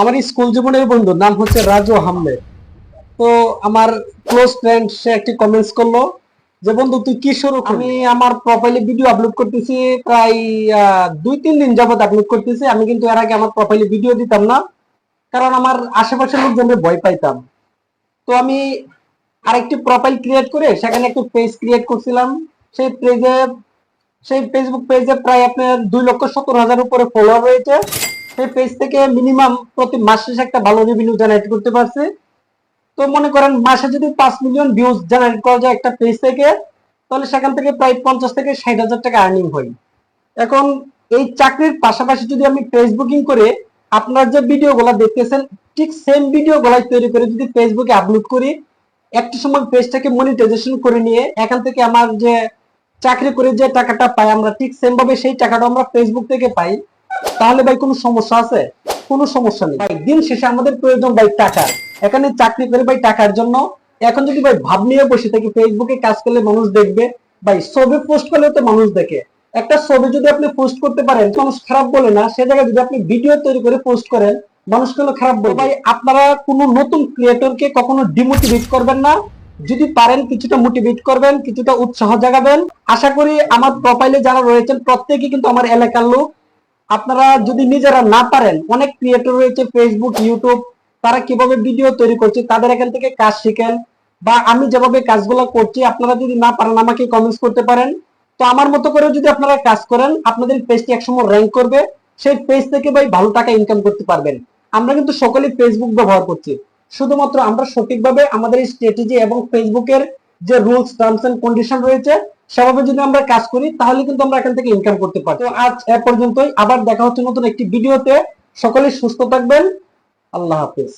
আমার স্কুল জীবনের বন্ধু, নাম হচ্ছে রাজু আহমেদ। তো আমার ক্লোজ ফ্রেন্ড সে একটি কমেন্টস করল যে, বন্ধু, তুই কি শুরু আমি আমার প্রোফাইলে ভিডিও আপলোড করতেছি প্রায় দুই, তিন দিন যাবত আপলোড করতেছি। আমি কিন্তু এর আগে আমার প্রোফাইলে ভিডিও দিতাম না, কারণ আমার আশেপাশের লোকজনের ভয় পাইতাম। তো আমি আরেকটি প্রোফাইল ক্রিয়েট করে সেখানে একটু পেজ ক্রিয়েট করছিলাম। সেই পেজে সেই ফেসবুক পেজে প্রায় আপনার দুই লক্ষ সত্তর হাজার উপরে ফলোয়ার রয়েছে। সেই পেজ থেকে মিনিমাম প্রতি মাস একটা ভালো রেভিনিউ জেনারেট করতে পারছে। তো মনে করেন মাসে যদি পাঁচ মিলিয়ন ভিউজ জেনারেট করা যায় একটা পেজ থেকে, তাহলে সেখান থেকে প্রায় পঞ্চাশ থেকে ষাট হাজার টাকা আর্নিং হয়। এখন এই চাকরির পাশাপাশি যদি আমি ফেসবুকিং করে, আপনার যে ভিডিওগুলো দেখতেছেন, ঠিক সেম ভিডিও গুলাই তৈরি করে যদি ফেসবুকে আপলোড করি, একটা সময় পেজটাকে মনিটাইজেশন করে নিয়ে, এখান থেকে আমার যে চাকরি করে যে টাকাটা পাই আমরা, ঠিক সেম ভাবে সেই টাকাটা আমরা ফেসবুক থেকে পাই তাহলে ভাই কোনো সমস্যা আছে? কোনো সমস্যা নেই। ভাই, দিন শেষে আমাদের প্রয়োজন ভাই টাকার এখানে চাকরি করে ভাই টাকার জন্য। এখন যদি ভাই ভাব নিয়ে বসে থাকি ফেসবুকে কাজ করলে মানুষ দেখবে। ভাই, ছবি পোস্ট করলে তো মানুষ দেখে। একটা ছবি যদি আপনি পোস্ট করতে পারেন, মানুষ খারাপ বলে না। সে জায়গায় যদি আপনি ভিডিও তৈরি করে পোস্ট করেন, মানুষ কেন খারাপ বলবে? ভাই, আপনারা কোনো নতুন ক্রিয়েটরকে কখনো ডিমোটিভেট করবেন না। যদি পারেন, কিছুটা মোটিভেট করবেন, কিছুটা উৎসাহ জাগাবেন। আশা করি আমার প্রোফাইলে যারা রয়েছেন প্রত্যেকে কিন্তু আমার এলাকার লোক। আপনারা যদি নিজেরা না পারেন, অনেক ক্রিয়েটর রয়েছে ফেসবুক ইউটিউব তারা কীভাবে ভিডিও তৈরি করছে তাদের এখান থেকে কাজ শিখেন বা আমি যেভাবে কাজগুলো করছি, আপনারা যদি না পারেন আমাকে কমেন্টস করতে পারেন। তো আমার মতো করে যদি আপনারা কাজ করেন, আপনাদের পেজটি একসময় র্যাঙ্ক করবে, সেই পেজ থেকে ভাই ভালো টাকা ইনকাম করতে পারবেন। আমরা কিন্তু সকলে ফেসবুক ব্যবহার করছি। শুধুমাত্র আমরা সঠিকভাবে আমাদের স্ট্র্যাটেজি এবং ফেসবুকের যে রুলস টার্মস এন্ড কন্ডিশন রয়েছে, সেভাবে যদি আমরা কাজ করি, তাহলে কিন্তু আমরা এখান থেকে ইনকাম করতে পারি তো আজ এ পর্যন্তই। আবার দেখা হচ্ছে নতুন একটি ভিডিওতে সকলে সুস্থ থাকবেন। আল্লাহ হাফেজ।